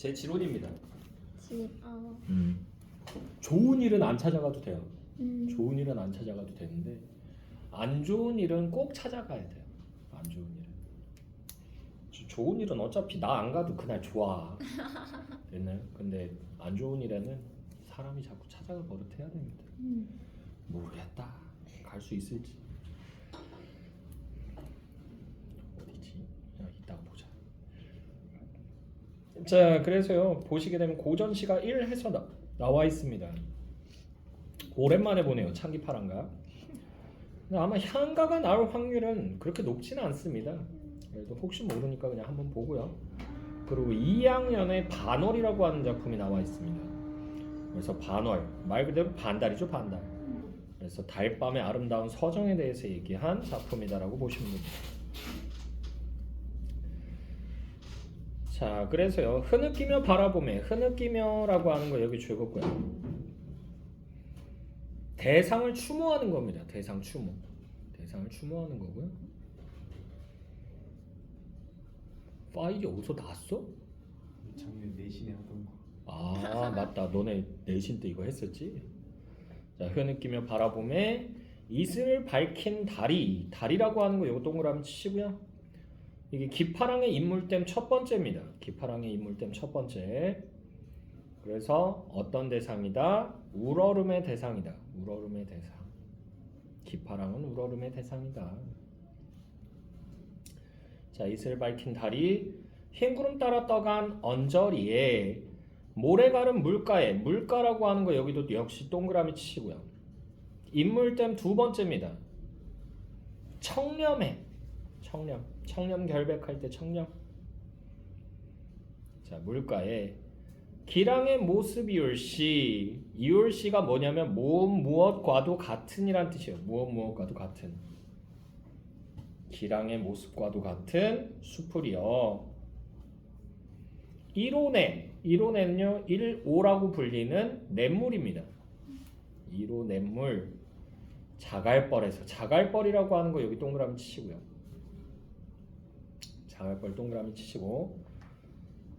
제 지론입니다. 집. 어. 음. 좋은 일은 안 찾아가도 돼요. 음. 좋은 일은 안 찾아가도 되는데 안 좋은 일은 꼭 찾아가야 돼요. 안 좋은 일은. 조- 좋은 일은 어차피 나 안 가도 그날 좋아. 됐나요? 근데 안 좋은 일에는 사람이 자꾸 찾아가 버릇해야 됩니다. 음. 모르겠다. 갈 수 있을지. 어디지? 야, 이따가 보자. 자, 그래서요. 보시게 되면 고전시가 1해서 나, 나와 있습니다. 오랜만에 보네요. 창기파란가. 아마 향가가 나올 확률은 그렇게 높지는 않습니다. 그래도 혹시 모르니까 그냥 한번 보고요. 그리고 2학년에 반월이라고 하는 작품이 나와 있습니다. 그래서 반월 말 그대로 반달이죠 반달. 그래서 달밤의 아름다운 서정에 대해서 얘기한 작품이다라고 보시면 됩니다. 자, 그래서요. 흐느끼며 바라보매 흐느끼며라고 하는 거 여기 줄었고요. 대상을 추모하는 겁니다. 대상 추모. 대상을 추모하는 거고요. 파일이 어디서 났어? 작년 내신에 하던 거. 아 맞다 너네 내신 때 이거 했었지 자 흐느끼며 바라봄에 이슬을 밝힌 달이 달이라고 하는 거 요거 동그라미 치시고요 이게 기파랑의 인물댐 첫 번째입니다 기파랑의 인물댐 첫 번째 그래서 어떤 대상이다 우러름의 대상이다 우러름의 대상 기파랑은 우러름의 대상이다 자 이슬 밝힌 달이 흰 구름 따라 떠간 언저리에 모래가른 물가에 물가라고 하는 거 여기도 역시 동그라미 치시고요. 인물댐 두 번째입니다. 청렴해. 청렴. 청렴 결백할 때 청렴. 자, 물가에 기랑의 모습 이올시. 이올시가 뭐냐면 무엇 무엇과도 같은이란 뜻이에요. 무엇 무엇과도 같은. 기랑의 모습과도 같은 수풀이요. 이론에 이론에는요 1오라고 불리는 냇물입니다. 1호 냇물 자갈벌에서 자갈벌이라고 하는 거 여기 동그라미 치시고요. 자갈벌 동그라미 치시고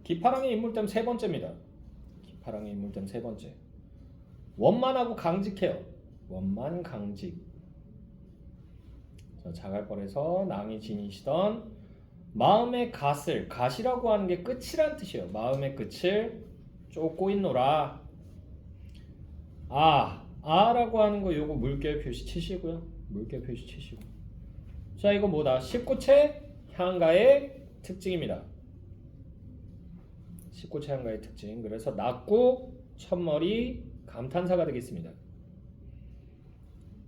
기파랑의 인물댐 세 번째입니다. 기파랑의 인물댐 세 번째 원만하고 강직해요. 원만 강직. 자, 자갈벌에서 낭이 지니시던 마음의 갓을 갓이라고 하는 게 끝이란 뜻이에요. 마음의 끝을 쫓고 있노라. 아, 아라고 하는 거 요거 물결 표시 치시고요. 물결 표시 치시고. 자, 이거 뭐다? 19채 향가의 특징입니다. 19채 향가의 특징. 그래서 낙구, 첫머리, 감탄사가 되겠습니다.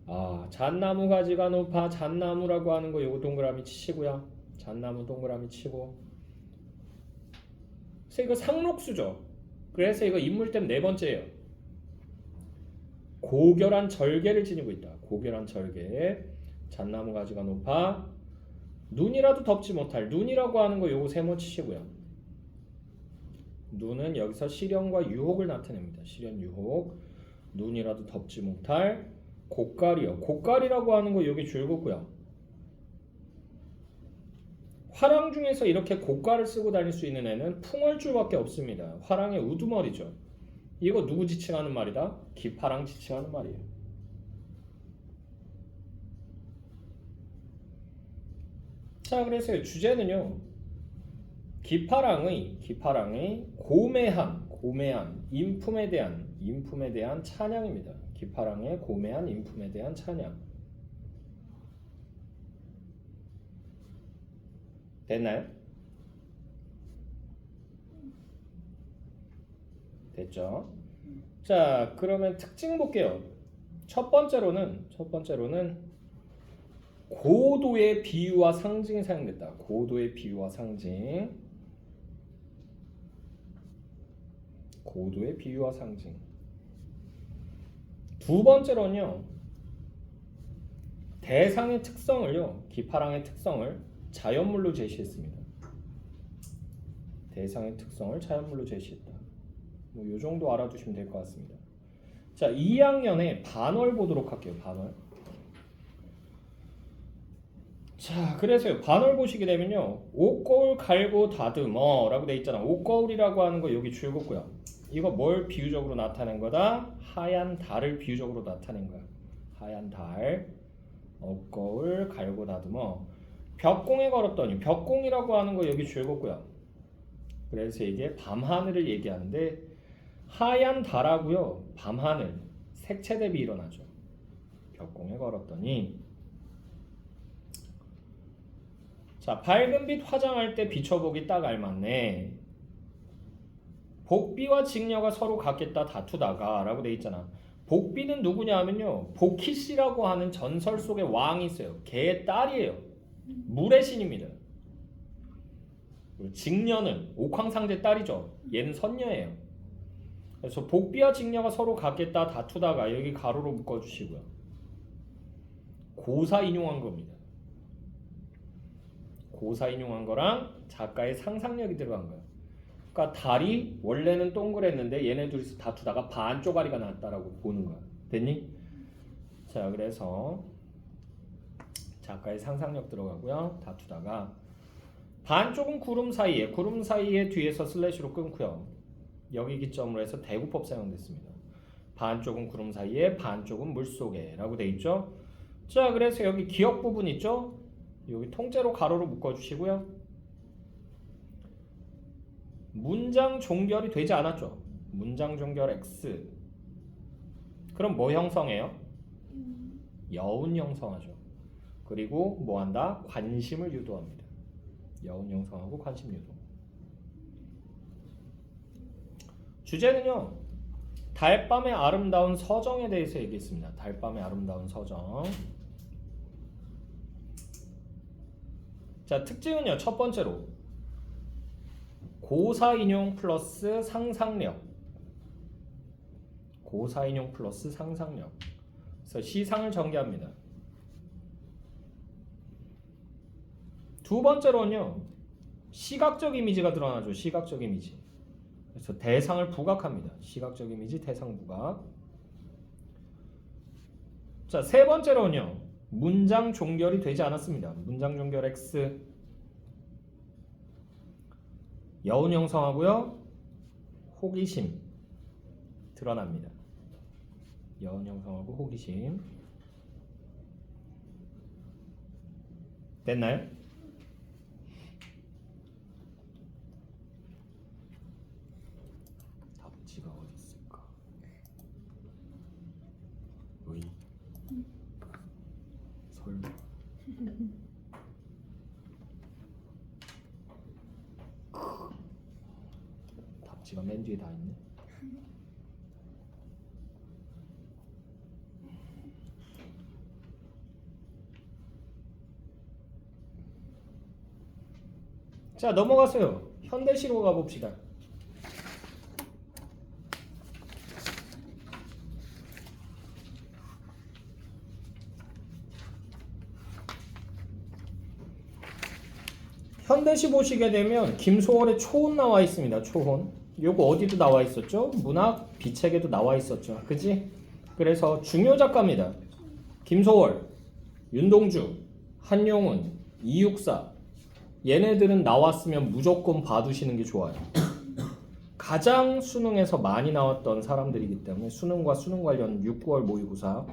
아, 잣나무 가지가 높아 잣나무라고 하는 거 요거 동그라미 치시고요. 잣나무 동그라미 치고 그래서 이거 상록수죠 그래서 이거 인물댐 네 번째예요 고결한 절개를 지니고 있다 고결한 절개 잣나무 가지가 높아 눈이라도 덮지 못할 눈이라고 하는 거 요거 세모 치시고요 눈은 여기서 시련과 유혹을 나타냅니다 시련 유혹 눈이라도 덮지 못할 고깔이요 고깔이라고 하는 거 여기 줄긋고요 화랑 중에서 이렇게 고가를 쓰고 다닐 수 있는 애는 풍월줄밖에 없습니다. 화랑의 우두머리죠. 이거 누구 지칭하는 말이다? 기파랑 지칭하는 말이에요. 자, 그래서 주제는요. 기파랑의 기파랑의 고매한 고매한 인품에 대한 인품에 대한 찬양입니다. 기파랑의 고매한 인품에 대한 찬양. 됐나요? 됐죠? 자, 그러면 특징 볼게요. 첫 번째로는 첫 번째로는 고도의 비유와 상징이 사용됐다. 고도의 비유와 상징. 고도의 비유와 상징. 두 번째로는요. 대상의 특성을요. 기파랑의 특성을 자연물로 제시했습니다. 대상의 특성을 자연물로 제시했다. 뭐요 정도 알아두시면 될 것 같습니다. 자, 2학년에 반월 보도록 할게요. 반월. 자, 그래서요. 반을 보시게 되면요. 옷거울 갈고 다듬어 라고 돼 있잖아. 옷거울이라고 하는 거 여기 줄 긋고요. 이거 뭘 비유적으로 나타낸 거다? 하얀 달을 비유적으로 나타낸 거야. 하얀 달. 옷거울 갈고 다듬어. 벽공에 걸었더니 벽공이라고 하는 거 여기 줄 긋고요. 그래서 이게 밤하늘을 얘기하는데 하얀 달하고요. 밤하늘 색채 대비 일어나죠. 벽공에 걸었더니 자, 밝은 빛 화장할 때 비춰보기 딱 알맞네. 복비와 직녀가 서로 같겠다 다투다가 라고 돼 있잖아. 복비는 누구냐 하면요. 복희씨라고 하는 전설 속의 왕이 있어요. 걔의 딸이에요. 물의 신입니다. 직녀는 옥황상제 딸이죠. 얘는 선녀예요. 그래서 복비와 직녀가 서로 같겠다 다투다가 여기 가로로 묶어주시고요. 고사 인용한 겁니다. 고사 인용한 거랑 작가의 상상력이 들어간 거야. 그러니까 달이 원래는 동그랬는데 얘네 둘이서 다투다가 반 쪼가리가 났다라고 보는 거야. 됐니? 자, 그래서 작가의 상상력 들어가고요. 다투다가 반쪽은 구름 사이에 구름 사이에 뒤에서 슬래시로 끊고요. 여기 기점으로 해서 대구법 사용됐습니다. 반쪽은 구름 사이에 반쪽은 물 속에라고 돼 있죠. 자, 그래서 여기 기억 부분 있죠? 여기 통째로 가로로 묶어 주시고요. 문장 종결이 되지 않았죠. 문장 종결 X. 그럼 뭐 형성해요? 여운 형성하죠. 그리고 뭐 한다? 관심을 유도합니다. 여운 형성하고 관심 유도. 주제는요. 달밤의 아름다운 서정에 대해서 얘기했습니다. 달밤의 아름다운 서정. 자, 특징은요. 첫 번째로 고사 인용 플러스 상상력. 고사 인용 플러스 상상력. 그래서 시상을 전개합니다. 두 번째로는요. 시각적 이미지가 드러나죠. 시각적 이미지. 그래서 대상을 부각합니다. 시각적 이미지 대상 부각. 자, 세 번째로는요. 문장 종결이 되지 않았습니다. 문장 종결 X 여운 형성하고요. 호기심 드러납니다. 여운 형성하고 호기심 됐나요? 답지가 어디 있을까? 의 설마 답지가 맨 뒤에 다 있네. 자 넘어가세요. 현대시로 가봅시다. 현대시 보시게 되면 김소월의 초혼 나와 있습니다. 초혼. 요거 어디도 나와 있었죠? 문학 비책에도 나와 있었죠. 그지? 그래서 중요 작가입니다. 김소월, 윤동주, 한용운, 이육사. 얘네들은 나왔으면 무조건 봐두시는 게 좋아요. 가장 수능에서 많이 나왔던 사람들이기 때문에 수능과 수능 관련 6, 9월 모의고사.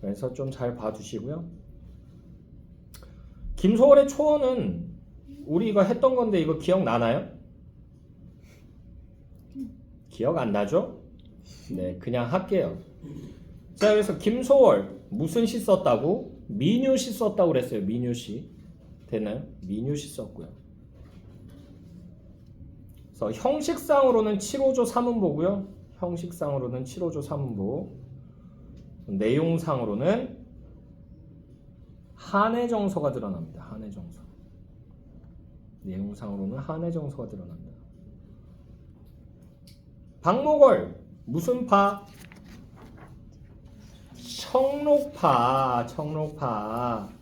그래서 좀 잘 봐두시고요. 김소월의 초원은 우리가 했던 건데 이거 기억나나요? 기억 안 나죠? 네, 그냥 할게요. 자, 그래서 김소월 무슨 시 썼다고? 민유 시 썼다고 그랬어요. 민유 시. 되나요? 민유 시 썼고요. 그래서 형식상으로는 7호조 3음보고요. 형식상으로는 7호조 3음보. 내용상으로는 한해 정서가 드러납니다. 한해 정서. 내용상으로는 한해 정서가 드러난다. 박목월 무슨 파? 청록파, 청록파.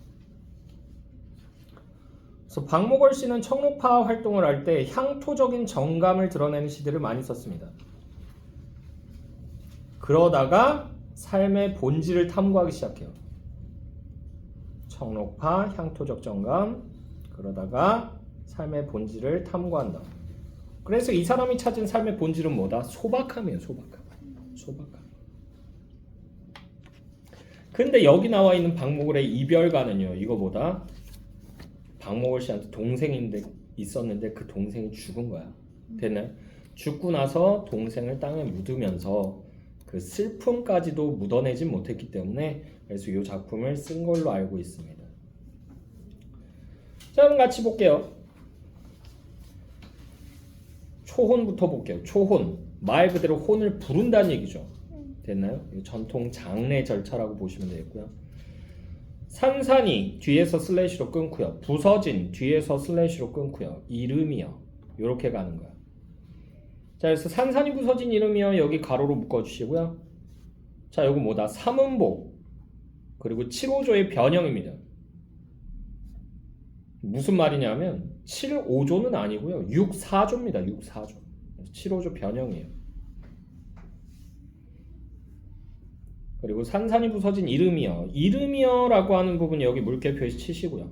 그래서 박목월 씨는 청록파 활동을 할 때 향토적인 정감을 드러내는 시들을 많이 썼습니다. 그러다가 삶의 본질을 탐구하기 시작해요. 성록파, 향토적 정감, 그러다가 삶의 본질을 탐구한다. 그래서 이 사람이 찾은 삶의 본질은 뭐다? 소박함이에요, 소박함. 소박함. 근데 여기 나와 있는 박목을의 이별가는요, 이거보다 박목을 씨한테 동생인데 있었는데 그 동생이 죽은 거야. 됐나요? 죽고 나서 동생을 땅에 묻으면서 그 슬픔까지도 묻어내지 못했기 때문에 그래서 이 작품을 쓴 걸로 알고 있습니다. 자, 그럼 같이 볼게요. 초혼부터 볼게요. 초혼 말 그대로 혼을 부른다는 얘기죠. 됐나요? 이거 전통 장례 절차라고 보시면 되겠고요. 산산이 뒤에서 슬래시로 끊고요. 부서진 뒤에서 슬래시로 끊고요. 이름이요. 이렇게 가는 거야. 자, 그래서 산산이 부서진 이름이요. 여기 가로로 묶어주시고요. 자, 요거 뭐다? 삼음보 그리고 7호조의 변형입니다. 무슨 말이냐면 7호조는 아니고요. 6사조입니다. 6사조. 7호조 변형이에요. 그리고 산산이 부서진 이름이요. 이름이요라고 하는 부분 여기 물개 표시 치시고요.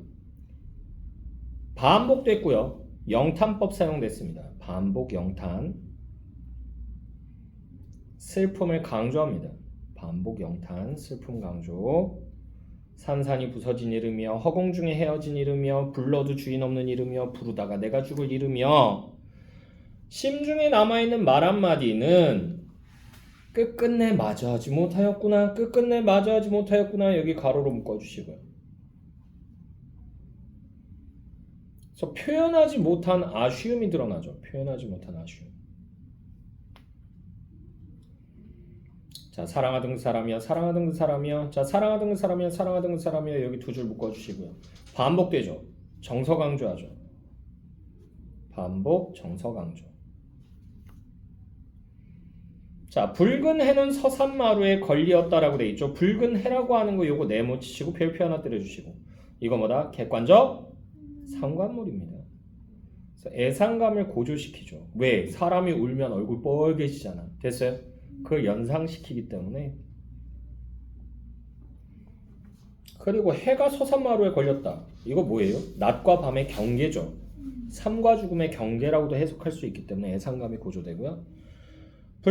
반복됐고요. 영탄법 사용됐습니다. 반복 영탄. 슬픔을 강조합니다. 반복 영탄, 슬픔 강조. 산산이 부서진 이름이여, 허공 중에 헤어진 이름이여, 불러도 주인 없는 이름이여, 부르다가 내가 죽을 이름이여. 심중에 남아있는 말 한마디는 끝끝내 마주하지 못하였구나. 끝끝내 마주하지 못하였구나. 여기 가로로 묶어주시고요. 그래서 표현하지 못한 아쉬움이 드러나죠. 표현하지 못한 아쉬움. 자, 사랑하던 그 사람이여, 사랑하던 그 사람이여, 자, 사랑하던 그 사람이여, 사랑하던 그 사람이여, 여기 두 줄 묶어주시고요. 반복되죠. 정서 강조하죠. 반복, 정서 강조. 자, 붉은 해는 서산마루에 걸리었다라고 돼 있죠. 붉은 해라고 하는 거 요거 네모 치시고 별표 하나 때려주시고 이거 뭐다? 객관적 상관물입니다. 그래서 애상감을 고조시키죠. 왜? 사람이 울면 얼굴 뻘개지잖아. 됐어요? 그걸 연상시키기 때문에 그리고 해가 서산마루에 걸렸다. 이거 뭐예요? 낮과 밤의 경계죠. 삶과 죽음의 경계라고도 해석할 수 있기 때문에 애상감이 고조되고요.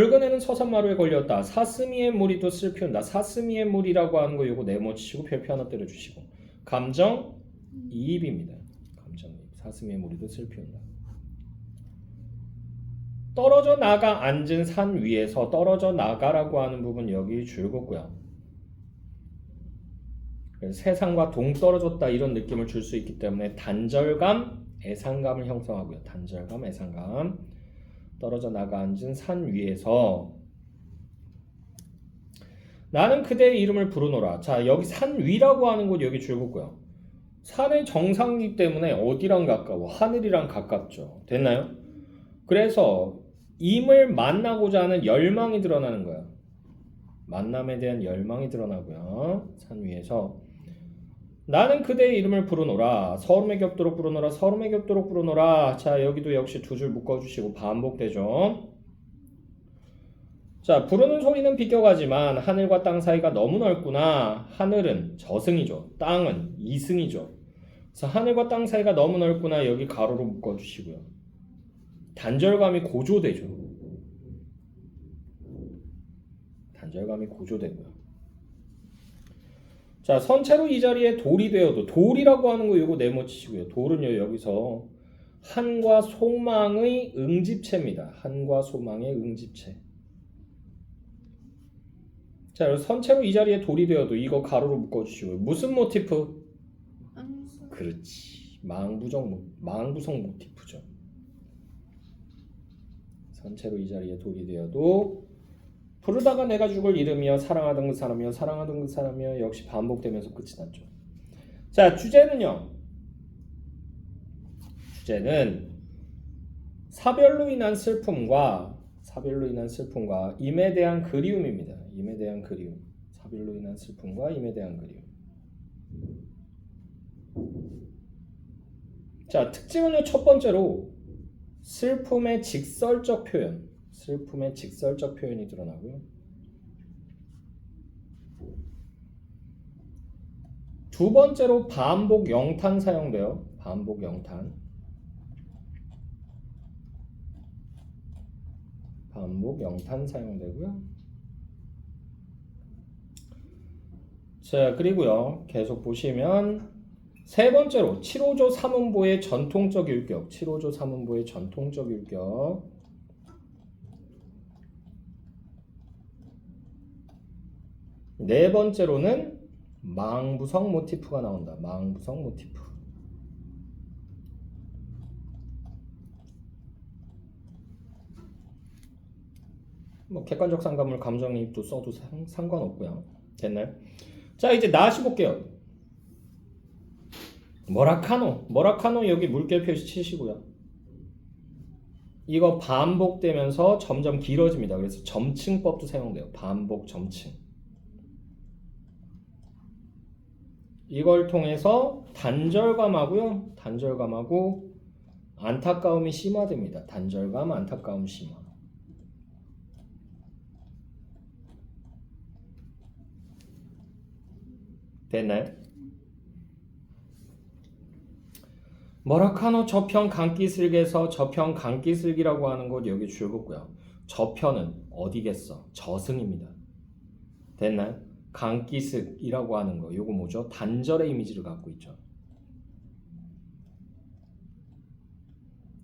해는 서산마루에 걸렸다. 사스미의 무리도 슬피운다. 사스미의 무리라고 하는 거 요거 네모 치시고 별표 하나 때려주시고 감정 이입입니다. 감정 이입. 사스미의 무리도 슬피운다. 떨어져 나가 앉은 산 위에서 떨어져 나가라고 하는 부분 여기. 그래서 세상과 동떨어졌다 이런 느낌을 줄 수 있기 때문에 단절감, 애상감을 형성하고요. 단절감, 애상감. 떨어져 나가 앉은 산 위에서 나는 그대의 이름을 부르노라. 자, 여기 산 위라고 하는 곳 여기 줄 긋고요. 산의 정상이기 때문에 어디랑 가까워? 하늘이랑 가깝죠. 됐나요? 그래서 임을 만나고자 하는 열망이 드러나는 거야. 만남에 대한 열망이 드러나고요. 산 위에서 나는 그대의 이름을 부르노라. 서름에 겹도록 부르노라. 서름에 겹도록 부르노라. 자, 여기도 역시 두 줄 묶어주시고 반복되죠. 자, 부르는 소리는 비껴가지만 하늘과 땅 사이가 너무 넓구나. 하늘은 저승이죠. 땅은 이승이죠. 그래서 하늘과 땅 사이가 너무 넓구나. 여기 가로로 묶어주시고요. 단절감이 고조되죠. 단절감이 고조되고요. 자, 선체로 이 자리에 돌이 되어도 돌이라고 하는 거 이거 네모치시고요. 돌은요 여기서 한과 소망의 응집체입니다. 한과 소망의 응집체. 자, 선체로 이 자리에 돌이 되어도 이거 가로로 묶어주시고요. 무슨 모티프? 그렇지. 망부정 모- 망부성 모티프죠. 선체로 이 자리에 돌이 되어도 부르다가 내가 죽을 이름이여 사랑하던 그 사람이여 사랑하던 그 사람이여 역시 반복되면서 끝이 났죠. 자 주제는요. 주제는 사별로 인한 슬픔과 사별로 인한 슬픔과 임에 대한 그리움입니다. 임에 대한 그리움. 사별로 인한 슬픔과 임에 대한 그리움. 자, 특징은요, 첫 번째로 슬픔의 직설적 표현. 슬픔의 직설적 표현이 드러나고요. 두 번째로 반복 영탄 사용돼요. 반복 영탄. 반복 영탄 사용되고요. 자, 그리고요. 계속 보시면 세 번째로 7호조 3음보의 전통적 율격. 7호조 3음보의 전통적 율격. 네 번째로는 망부성 모티프가 나온다. 망부성 모티프. 뭐 객관적 상관물 감정이입도 써도 상, 상관없고요. 됐나요? 자 이제 나시 볼게요. 머라카노, 머라카노 여기 물결 표시 치시고요. 이거 반복되면서 점점 길어집니다. 그래서 점층법도 사용돼요. 반복 점층. 이걸 통해서 단절감하고요. 단절감하고 안타까움이 심화됩니다. 단절감, 안타까움 심화. 됐나요? 머라카노 저편 강기슬기에서 저편 강기슬기라고 하는 곳 여기 줄긋고요. 저편은 어디겠어? 저승입니다. 됐나요? 강기슬이라고 하는 거 요거 뭐죠? 단절의 이미지를 갖고 있죠.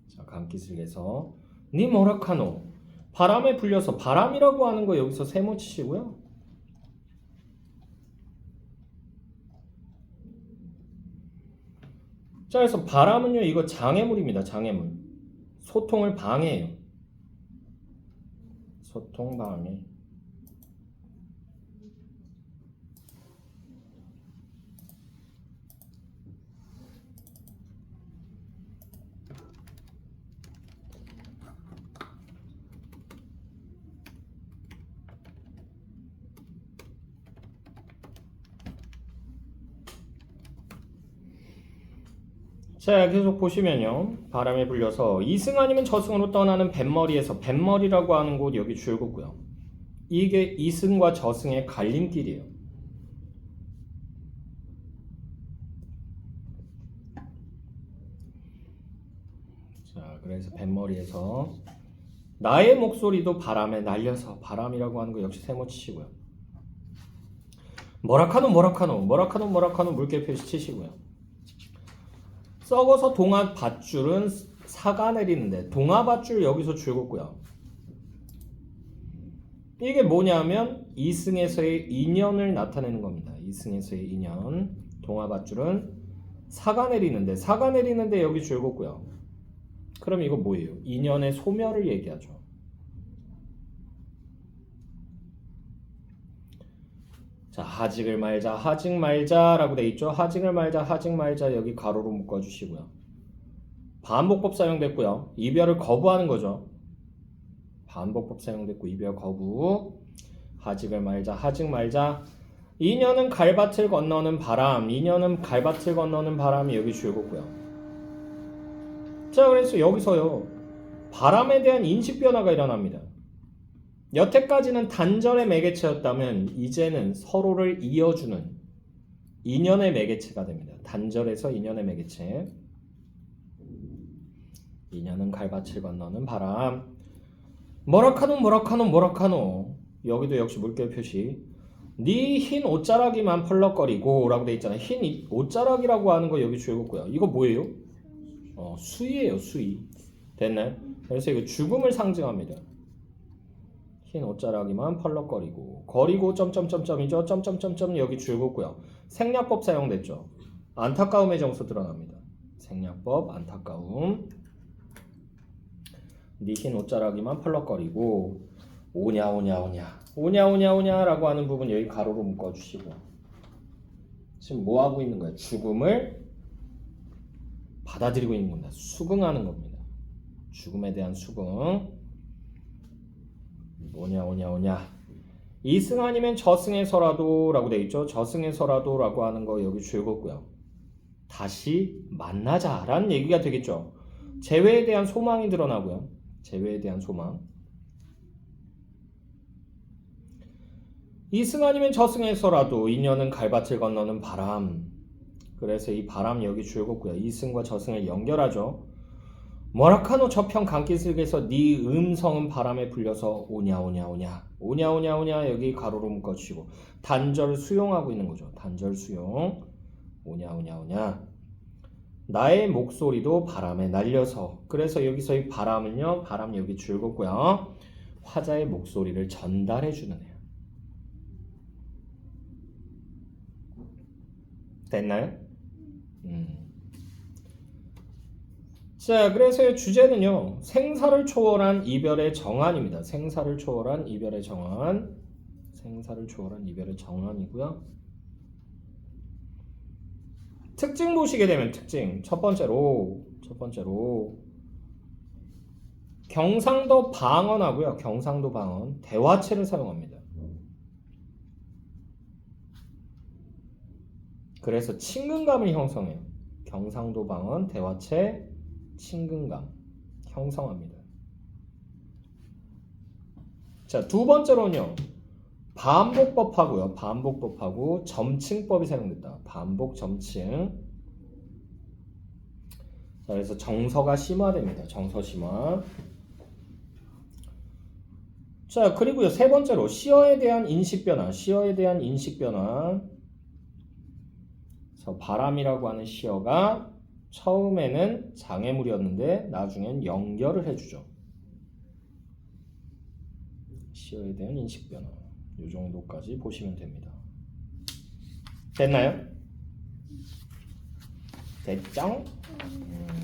자, 강기슬에서 니 머라카노 바람에 불려서 바람이라고 하는 거 여기서 세모 치시고요. 자, 그래서 바람은요, 이거 장애물입니다. 장애물. 소통을 방해해요. 소통 방해. 자, 계속 보시면요. 바람에 불려서 이승 아니면 저승으로 떠나는 뱃머리에서 뱃머리라고 하는 곳 여기 줄긋고요. 이게 이승과 저승의 갈림길이에요. 자, 그래서 뱃머리에서 나의 목소리도 바람에 날려서 바람이라고 하는 거 역시 세모 치시고요. 머라카노 머라카노 머라카노 머라카노 물개 표시 치시고요. 썩어서 동화 밧줄은 사가 내리는데 동화 밧줄 여기서 줄긋고요. 이게 뭐냐면 이승에서의 인연을 나타내는 겁니다. 이승에서의 인연. 동화 밧줄은 사가 내리는데 사가 내리는데 여기 줄긋고요. 그럼 이거 뭐예요? 인연의 소멸을 얘기하죠. 자, 하직을 말자, 하직 말자라고 돼 있죠. 하직을 말자, 하직 말자 여기 가로로 묶어 주시고요. 반복법 사용됐고요. 이별을 거부하는 거죠. 반복법 사용됐고 이별 거부. 하직을 말자, 하직 말자. 인연은 갈밭을 건너는 바람. 인연은 갈밭을 건너는 바람이 여기 줄긋고요. 자, 그래서 여기서요. 바람에 대한 인식 변화가 일어납니다. 여태까지는 단절의 매개체였다면 이제는 서로를 이어주는 인연의 매개체가 됩니다. 단절에서 인연의 매개체. 인연은 갈밭을 건너는 바람. 머라카노 머라카노 머라카노. 여기도 역시 물결 표시. 네 흰 옷자락이만 펄럭거리고 라고 돼 있잖아요. 흰 이- 옷자락이라고 하는 거 여기 줄였고요. 이거 뭐예요? 어, 수위예요, 수위. 됐나요? 그래서 이거 죽음을 상징합니다. 흰 옷자락이만 펄럭거리고 거리고 점점점점이죠. 점점점점 여기 줄긋고요. 생략법 사용됐죠. 안타까움의 정서 드러납니다. 생략법 안타까움. 네흰 옷자락이만 펄럭거리고 오냐 오냐 오냐 오냐 오냐 오냐라고 하는 부분 여기 가로로 묶어주시고 지금 뭐 하고 있는 거예요? 죽음을 받아들이고 있는 겁니다. 수긍하는 겁니다. 죽음에 대한 수긍. 뭐냐 오냐 오냐 이승 아니면 저승에서라도 라고 돼 있죠. 저승에서라도 라고 하는 거 여기 줄긋고요. 다시 만나자 라는 얘기가 되겠죠. 재회에 대한 소망이 드러나고요. 재회에 대한 소망. 이승 아니면 저승에서라도 인연은 갈밭을 건너는 바람. 그래서 이 바람 여기 줄굼고요. 이승과 저승을 연결하죠. 뭐라카노 저편 강기슭에서 네 음성은 바람에 불려서 오냐 오냐 오냐 오냐 오냐 오냐 여기 가로로 묶어주시고 단절 수용하고 있는 거죠. 단절 수용 오냐 오냐 오냐 나의 목소리도 바람에 날려서 그래서 여기서 이 바람은요 바람 여기 줄굼고요 화자의 목소리를 전달해 주는 애요. 됐나요? 음. 자, 그래서 주제는요. 생사를 초월한 이별의 정안입니다. 생사를 초월한 이별의 정안. 생사를 초월한 이별의 정안이고요. 특징 보시게 되면 특징 첫 번째로 첫 번째로 경상도 방언하고요. 경상도 방언 대화체를 사용합니다. 그래서 친근감을 형성해요. 경상도 방언 대화체 친근감 형성합니다. 자, 두 번째로는요. 반복법하고요. 반복법하고 점칭법이 사용됐다. 반복 점칭. 자, 그래서 정서가 심화됩니다. 정서 심화. 자, 그리고요. 세 번째로 시어에 대한 인식 변화. 시어에 대한 인식 변화. 바람이라고 하는 시어가 처음에는 장애물이었는데 나중엔 연결을 해주죠. 시어에 대한 인식 변화. 이 정도까지 보시면 됩니다. 됐나요? 됐죠? 음. 음.